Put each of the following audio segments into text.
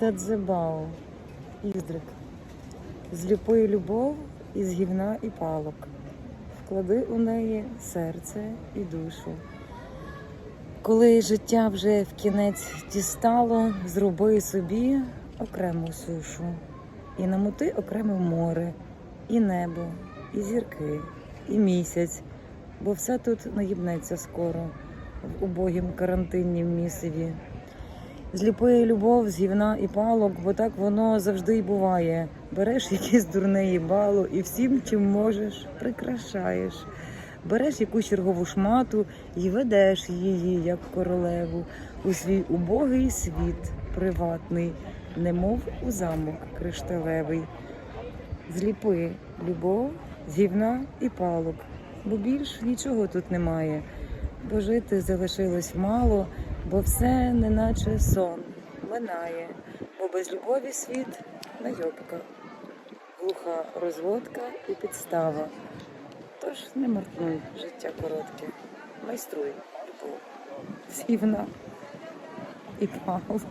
Дадзебао. Іздрик. Зліпи любов із гівна і палок. Вклади у неї серце і душу. Коли життя вже в кінець дістало, зроби собі окрему сушу. І намути окреме море, і небо, і зірки, і місяць, бо все тут наїбнеться скоро в убогім карантиннім місиві. Зліпи любов з гівна і палок, бо так воно завжди й буває. Береш якесь дурне їбало і всім, чим можеш, прикрашаєш. Береш якусь чергову шмату і ведеш її, як королеву, у свій убогий світ приватний, немов у замок кришталевий. Зліпи любов з гівна і палок, бо більш нічого тут немає. Бо жити залишилось мало, бо все неначе сон минає, бо без любові світ найобка, глуха розводка і підстава. Тож не марнуй життя коротке, майструй любов з гівна і палок.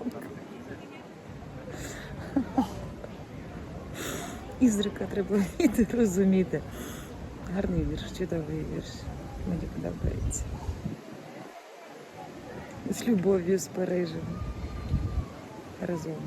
Ізрика треба вміти розуміти. Гарний вірш, чудовий вірш. Мені подобається. З любов'ю з Парижем. Разом.